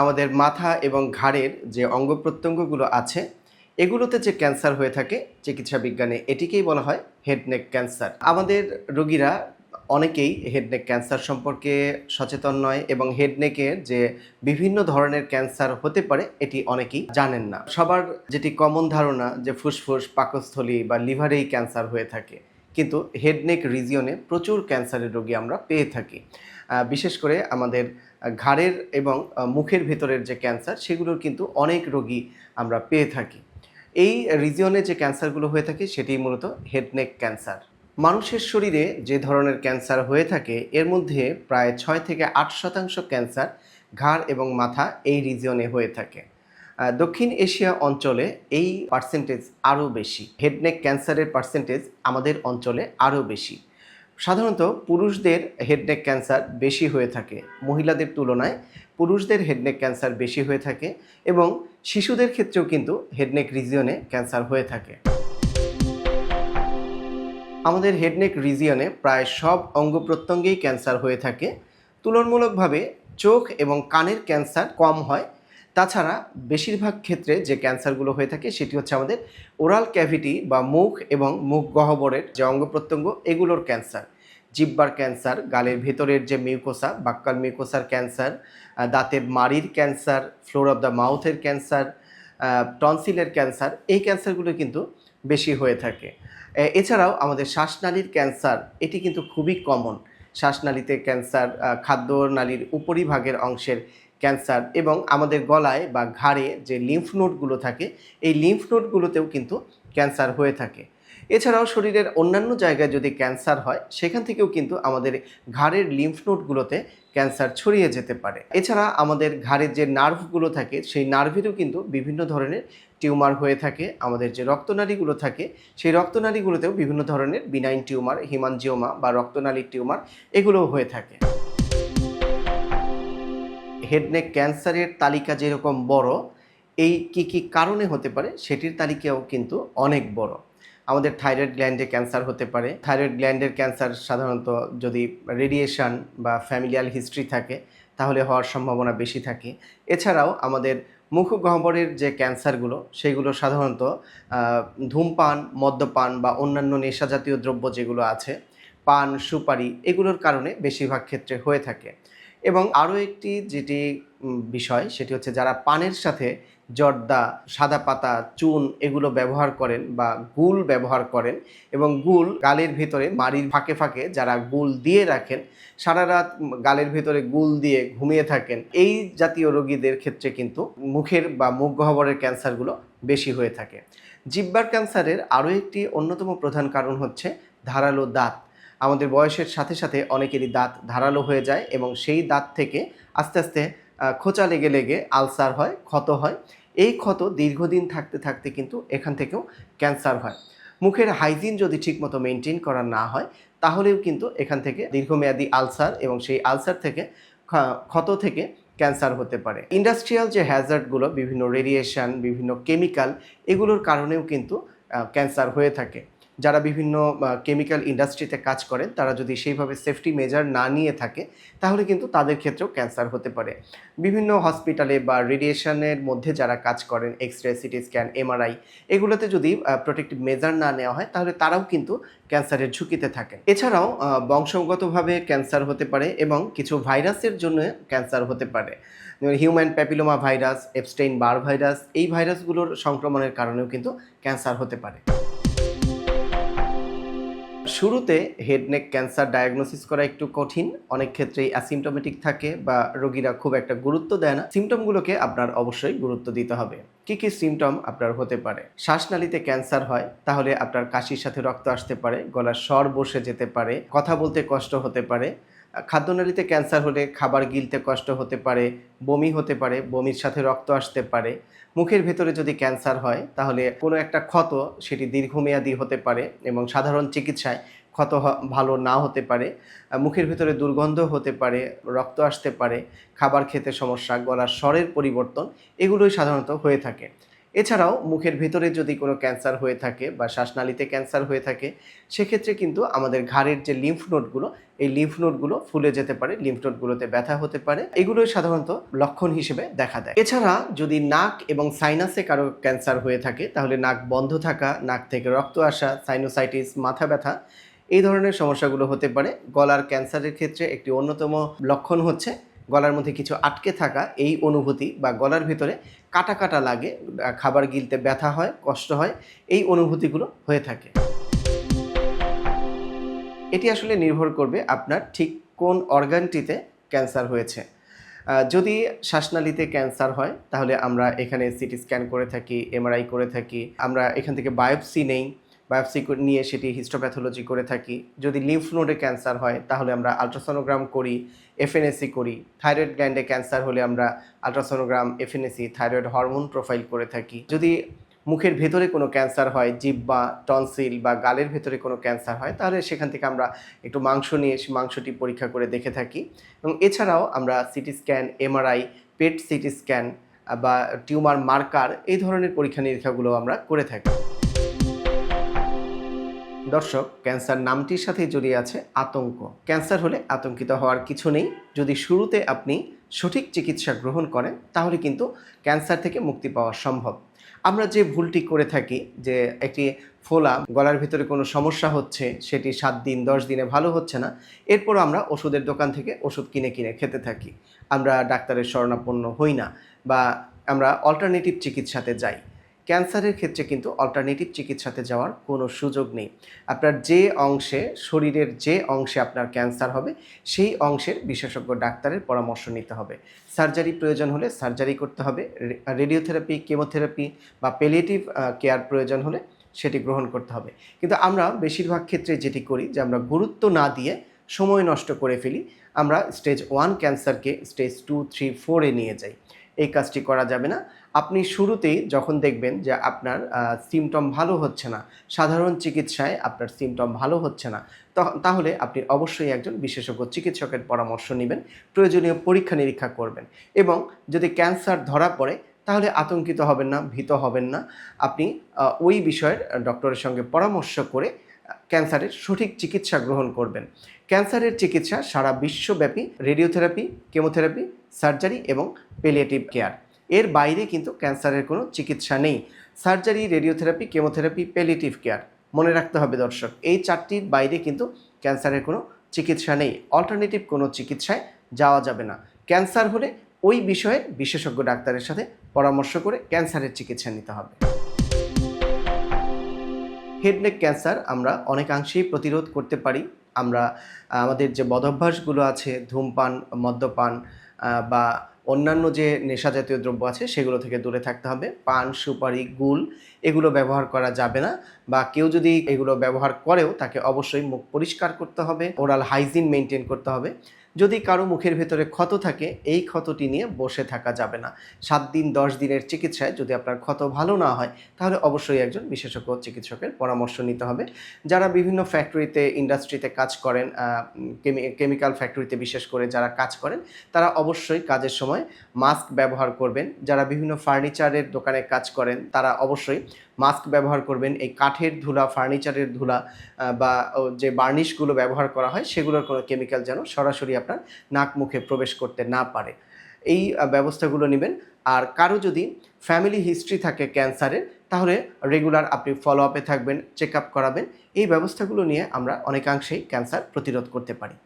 আমাদের মাথা এবং ঘাড়ের যে অঙ্গ প্রত্যঙ্গগুলো আছে, এগুলোতে যে ক্যান্সার হয়ে থাকে, চিকিৎসা বিজ্ঞানে এটিকেই বলা হয় হেড নেক ক্যান্সার। আমাদের রোগীরা অনেকেই হেড নেক ক্যান্সার সম্পর্কে সচেতন নয় এবং হেড নেকের যে বিভিন্ন ধরনের ক্যান্সার হতে পারে, এটি অনেকেই জানেন না। সবার যেটি কমন ধারণা যে ফুসফুস, পাকস্থলী বা লিভারেই ক্যান্সার হয়ে থাকে, কিন্তু হেড নেক রিজিয়নে প্রচুর ক্যান্সারের রোগী আমরা পেয়ে থাকি। বিশেষ করে আমাদের ঘাড়ের এবং মুখের ভেতরের যে ক্যান্সার, সেগুলোর কিন্তু অনেক রোগী আমরা পেয়ে থাকি। এই রিজিয়নে যে ক্যান্সারগুলো হয়ে থাকে সেটি মূলত হেডনেক ক্যান্সার মানুষের শরীরে যে ধরনের ক্যান্সার হয়ে থাকে, এর মধ্যে প্রায় ছয় থেকে আট শতাংশ ক্যান্সার ঘাড় এবং মাথা এই রিজিয়নে হয়ে থাকে। দক্ষিণ এশিয়া অঞ্চলে এই পার্সেন্টেজ আরও বেশি। হেডনেক ক্যান্সারের পার্সেন্টেজ আমাদের অঞ্চলে আরও বেশি। সাধারণত পুরুষদের হেডনেক ক্যান্সার বেশি হয়ে থাকে। মহিলাদের তুলনায় পুরুষদের হেডনেক ক্যান্সার বেশি হয়ে থাকে এবং শিশুদের ক্ষেত্রেও কিন্তু হেডনেক রিজিয়নে ক্যান্সার হয়ে থাকে। আমাদের হেডনেক রিজিয়নে প্রায় সব অঙ্গ প্রত্যঙ্গেই ক্যান্সার হয়ে থাকে। তুলনামূলকভাবে চোখ এবং কানের ক্যান্সার কম হয় তাছাড়া বেশিরভাগ ক্ষেত্রে যে ক্যান্সারগুলো হয়ে থাকে, সেটি হচ্ছে আমাদের ওরাল ক্যাভিটি বা মুখ এবং মুখ গহ্বরের যে অঙ্গ প্রত্যঙ্গ, এগুলোর ক্যান্সার। জিব্বার ক্যান্সার, গালের ভেতরের যে মিউকোসা, বাক্কাল মিউকোসার ক্যান্সার দাঁতের মাড়ির ক্যান্সার, ফ্লোর অফ দ্য মাউথের ক্যান্সার টনসিলের ক্যান্সার, এই ক্যান্সারগুলো কিন্তু বেশি হয়ে থাকে। এছাড়াও আমাদের শ্বাসনালীর ক্যান্সার, এটি কিন্তু খুবই কমন। শ্বাসনালীতে ক্যান্সার খাদ্যনালীর উপরিভাগের অংশের ক্যান্সার এবং আমাদের গলায় বা ঘাড়ে যে লিম্ফ নোডগুলো থাকে, এই লিম্ফ নোডগুলোতেও কিন্তু ক্যান্সার হয়ে থাকে। এছাড়াও শরীরের অন্যান্য জায়গায় যদি ক্যান্সার হয়, সেখান থেকেও কিন্তু আমাদের ঘাড়ের লিম্ফ নোডগুলোতে ক্যান্সার ছড়িয়ে যেতে পারে। এছাড়া আমাদের ঘাড়ের যে নার্ভগুলো থাকে, সেই নার্ভেরও কিন্তু বিভিন্ন ধরনের টিউমার হয়ে থাকে, আমাদের যে রক্তনালীগুলো থাকে, সেই রক্তনালীগুলোতেও বিভিন্ন ধরনের বিনাইন টিউমার হিমানজিওমা বা রক্তনালীর টিউমার, এগুলোও হয়ে থাকে। হেডনেক ক্যান্সারের তালিকা যেরকম বড়, এই কি কি কারণে হতে পারে সেটির তালিকাও কিন্তু অনেক বড়। আমাদের থাইরয়েড গ্ল্যান্ডে ক্যান্সার হতে পারে। থাইরয়েড গ্ল্যান্ডের ক্যান্সার সাধারণত যদি রেডিয়েশন বা ফ্যামিলিয়াল হিস্ট্রি থাকে, তাহলে হওয়ার সম্ভাবনা বেশি থাকে। এছাড়াও আমাদের মুখগহ্বরের যে ক্যান্সারগুলো সেগুলো সাধারণত ধূমপান, মদ্যপান বা অন্যান্য নেশাজাতীয় দ্রব্য যেগুলো আছে, পান, সুপারি, এগুলোর কারণে বেশিরভাগ ক্ষেত্রে হয়ে থাকে। এবং আরও একটি যেটি বিষয়, সেটি হচ্ছে যারা পানের সাথে জর্দা, সাদা পাতা, চুন এগুলো ব্যবহার করেন বা গুল ব্যবহার করেন এবং গুল গালের ভেতরে মাড়ির ফাঁকে ফাঁকে যারা গুল দিয়ে রাখেন, সারা রাত গালের ভেতরে গুল দিয়ে ঘুমিয়ে থাকেন। এই জাতীয় রোগীদের ক্ষেত্রে কিন্তু মুখের বা মুখ গহ্বরের ক্যান্সারগুলো বেশি হয়ে থাকে। জিব্বার ক্যান্সারের আরও একটি অন্যতম প্রধান কারণ হচ্ছে ধারালো দাঁত। আমাদের বয়সের সাথে সাথে অনেকেরই দাঁত ধারালো হয়ে যায় এবং সেই দাঁত থেকে আস্তে আস্তে খোঁচা লেগে লেগে আলসার হয়, ক্ষত হয়। এই ক্ষত দীর্ঘদিন থাকতে থাকতে কিন্তু এখান থেকেও ক্যান্সার হয়। মুখের হাইজিন যদি ঠিকমতো মেনটেন করা না হয়, তাহলেও কিন্তু এখান থেকে দীর্ঘমেয়াদী আলসার এবং সেই আলসার থেকে ক্ষত থেকে ক্যান্সার হতে পারে। ইন্ডাস্ট্রিয়াল যে হ্যাজার্ডগুলো, বিভিন্ন রেডিয়েশন, বিভিন্ন কেমিক্যাল, এগুলোর কারণেও কিন্তু ক্যান্সার হয়ে থাকে। যারা বিভিন্ন কেমিক্যাল ইন্ডাস্ট্রিতে কাজ করেন তারা যদি সেইভাবে সেফটি মেজার না নিয়ে থাকে, তাহলে কিন্তু তাদের ক্ষেত্রেও ক্যান্সার হতে পারে। বিভিন্ন হসপিটালে বা রেডিয়েশনের মধ্যে যারা কাজ করেন X ray CT scan MRI এগুলোতে যদি প্রোটেক্টিভ মেজার না নেওয়া হয়, তাহলে তারাও কিন্তু ক্যান্সারের ঝুঁকিতে থাকেন। এছাড়াও বংশগতভাবে ক্যান্সার হতে পারে এবং কিছু ভাইরাসের জন্য ক্যান্সার হতে পারে। Human papilloma virus Epstein Barr virus এই ভাইরাসগুলোর সংক্রমণের কারণেও কিন্তু ক্যান্সার হতে পারে। শুরুতে হেড নেক ক্যান্সার ডায়াগনোসিস করা একটু কঠিন। অনেক ক্ষেত্রেই অ্যাসিমটোমেটিক থাকে বা রোগীরা খুব একটা গুরুত্ব দেয় না। সিমটমগুলোকে আপনার অবশ্যই গুরুত্ব দিতে হবে। কি কি সিমটম আপনার হতে পারে? শ্বাসনালীতে ক্যান্সার হয়, তাহলে আপনার কাশির সাথে রক্ত আসতে পারে, গলার স্বর বসে যেতে পারে, কথা বলতে কষ্ট হতে পারে খাদ্যনালীতে ক্যান্সার হলে খাবার গিলতে কষ্ট হতে পারে, বমি হতে পারে, বমির সাথে রক্ত আসতে পারে। মুখের ভেতরে যদি ক্যান্সার হয়, তাহলে কোনো একটা ক্ষত সেটি দীর্ঘমেয়াদী হতে পারে এবং সাধারণ চিকিৎসায় ক্ষত ভালো না হতে পারে। মুখের ভেতরে দুর্গন্ধ হতে পারে, রক্ত আসতে পারে, খাবার খেতে সমস্যা, গলার স্বরের পরিবর্তন এগুলোই সাধারণত হয়ে থাকে। এছাড়াও মুখের ভেতরে যদি কোনো ক্যান্সার হয়ে থাকে বা শ্বাসনালীতে ক্যান্সার হয়ে থাকে, সেক্ষেত্রে কিন্তু আমাদের ঘাড়ের যে লিম্ফ নোটগুলো এই লিম্ফ নোটগুলো ফুলে যেতে পারে লিম্ফ নোডগুলোতে ব্যথা হতে পারে। এগুলোই সাধারণত লক্ষণ হিসেবে দেখা দেয়। এছাড়া যদি নাক এবং সাইনাসে কারও ক্যান্সার হয়ে থাকে, তাহলে নাক বন্ধ থাকা, নাক থেকে রক্ত আসা সাইনোসাইটিস মাথা ব্যথা, এই ধরনের সমস্যাগুলো হতে পারে। গলার ক্যান্সারের ক্ষেত্রে একটি অন্যতম লক্ষণ হচ্ছে গলার মধ্যে কিছু আটকে থাকা, এই অনুভূতি বা গলার ভিতরে কাটা কাটা লাগে, খাবার গিলতে ব্যথা হয়, কষ্ট হয়, এই অনুভূতিগুলো হয়ে থাকে। এটি আসলে নির্ভর করবে আপনার ঠিক কোন অর্গানটিতে ক্যান্সার হয়েছে। যদি শ্বাসনালীতে ক্যান্সার হয়, তাহলে আমরা এখানে সিটি স্ক্যান করে থাকি এমআরআই করে থাকি, আমরা এখান থেকে বায়োপসি নেই। বায়োপসি নিয়ে সেটি হিস্টোপ্যাথোলজি করে থাকি। যদি লিম্ফ নোডে ক্যান্সার হয়, তাহলে আমরা আলট্রাসোনোগ্রাম করি এফএনএসি করি। থাইরয়েড গ্ল্যান্ডে ক্যান্সার হলে আমরা ultrasonogram FNAC thyroid hormone profile করে থাকি। যদি মুখের ভেতরে কোনো ক্যান্সার হয় জিভ বা টনসিল বা গালের ভেতরে কোনো ক্যান্সার হয়, তাহলে সেখান থেকে আমরা একটু মাংস নিয়ে এসে মাংসটি পরীক্ষা করে দেখে থাকি। এবং এছাড়াও আমরা CT scan MRI PET CT scan বা টিউমার মার্কার এই ধরনের পরীক্ষা নিরীক্ষাগুলো আমরা করে থাকি। দর্শক, ক্যান্সার নামটির সাথে জড়িয়ে আছে আতঙ্ক। ক্যান্সার হলে আতঙ্কিত হওয়ার কিছু নেই। যদি শুরুতে আপনি সঠিক চিকিৎসা গ্রহণ করেন, তাহলে কিন্তু ক্যান্সার থেকে মুক্তি পাওয়া সম্ভব। আমরা যে ভুলটি করে থাকি, যে একটি ফোলা গলার ভিতরে কোনো সমস্যা হচ্ছে, সেটি সাত দিন, দশ দিনে ভালো হচ্ছে না এরপর আমরা ওষুধের দোকান থেকে ওষুধ কিনে কিনে খেতে থাকি। আমরা ডাক্তারের শরণাপন্ন হই না বা আমরা অল্টারনেটিভ চিকিৎসাতে যাই। ক্যান্সারের ক্ষেত্রে কিন্তু অল্টারনেটিভ চিকিৎসাতে যাওয়ার কোনো সুযোগ নেই। আপনার যে অংশে, শরীরের যে অংশে আপনার ক্যান্সার হবে, সেই অংশের বিশেষজ্ঞ ডাক্তারের পরামর্শ নিতে হবে। সার্জারি প্রয়োজন হলে সার্জারি করতে হবে রেডিওথেরাপি কেমোথেরাপি বা পেলিয়েটিভ কেয়ার প্রয়োজন হলে সেটি গ্রহণ করতে হবে। কিন্তু আমরা বেশিরভাগ ক্ষেত্রে যেটি করি যে আমরা গুরুত্ব না দিয়ে সময় নষ্ট করে ফেলি, আমরা স্টেজ ওয়ান ক্যান্সারকে স্টেজ টু থ্রি ফোরে নিয়ে যাই। এই কাজটি করা যাবে না। আপনি শুরুতেই যখন দেখবেন যে আপনার সিমটম ভালো হচ্ছে না, সাধারণ চিকিৎসায় আপনার সিমটম ভালো হচ্ছে না তাহলে আপনি অবশ্যই একজন বিশেষজ্ঞ চিকিৎসকের পরামর্শ নেবেন, প্রয়োজনীয় পরীক্ষা নিরীক্ষা করবেন এবং যদি ক্যান্সার ধরা পড়ে, তাহলে আতঙ্কিত হবেন না, ভীত হবেন না। আপনি ওই বিষয়ের ডক্টরের সঙ্গে পরামর্শ করে ক্যান্সারের সঠিক চিকিৎসা গ্রহণ করবেন। ক্যান্সারের চিকিৎসা সারা বিশ্বব্যাপী রেডিওথেরাপি, কেমোথেরাপি, সার্জারি এবং পেলিয়েটিভ কেয়ার এর বাইরে কিন্তু ক্যান্সারের কোনো চিকিৎসা নেই। Surgery, radiotherapy, chemotherapy palliative care মনে রাখতে হবে দর্শক, এই চারটির বাইরে কিন্তু ক্যান্সারের কোনো চিকিৎসা নেই। অল্টারনেটিভ কোনো চিকিৎসায় যাওয়া যাবে না। ক্যান্সার হলে ওই বিষয়ে বিশেষজ্ঞ ডাক্তারের সাথে পরামর্শ করে ক্যান্সারের চিকিৎসা নিতে হবে। হেডনেক ক্যান্সার আমরা অনেকাংশেই প্রতিরোধ করতে পারি। আমরা, আমাদের যে বদভ্যাসগুলো আছে, ধূমপান, মদ্যপান বা অন্যান্য যে নেশা জাতীয় দ্রব্য আছে, সেগুলো থেকে দূরে থাকতে হবে। পান, সুপারি, গুল, এগুলো ব্যবহার করা যাবে না বা কেউ যদি এগুলো ব্যবহার করেও তাকে অবশ্যই মুখ পরিষ্কার করতে হবে, ওরাল হাইজিন মেনটেন করতে হবে। যদি কারও মুখের ভেতরে ক্ষত থাকে, এই ক্ষতটি নিয়ে বসে থাকা যাবে না। সাত দিন, দশ দিনের চিকিৎসায় যদি আপনার ক্ষত ভালো না হয়, তাহলে অবশ্যই একজন বিশেষজ্ঞ চিকিৎসকের পরামর্শ নিতে হবে। যারা বিভিন্ন ফ্যাক্টরিতে ইন্ডাস্ট্রিতে কাজ করেন কেমিক্যাল ফ্যাক্টরিতে বিশেষ করে যারা কাজ করেন, তারা অবশ্যই কাজের সময় মাস্ক ব্যবহার করবেন। যারা বিভিন্ন ফার্নিচারের দোকানে কাজ করেন, তারা অবশ্যই মাস্ক ব্যবহার করবেন। এই কাঠের ধুলা ফার্নিচারের ধুলা বা যে বার্নিশগুলো ব্যবহার করা হয়, সেগুলোর কোনো কেমিক্যাল যেন সরাসরি আপনার নাক মুখে প্রবেশ করতে না পারে। এই ব্যবস্থাগুলো নেবেন। আর কারও যদি ফ্যামিলি হিস্ট্রি থাকে ক্যান্সারের, তাহলে রেগুলার আপনি ফলো আপে থাকবেন চেক আপ করাবেন। এই ব্যবস্থাগুলো নিয়ে আমরা অনেকাংশেই ক্যান্সার প্রতিরোধ করতে পারি।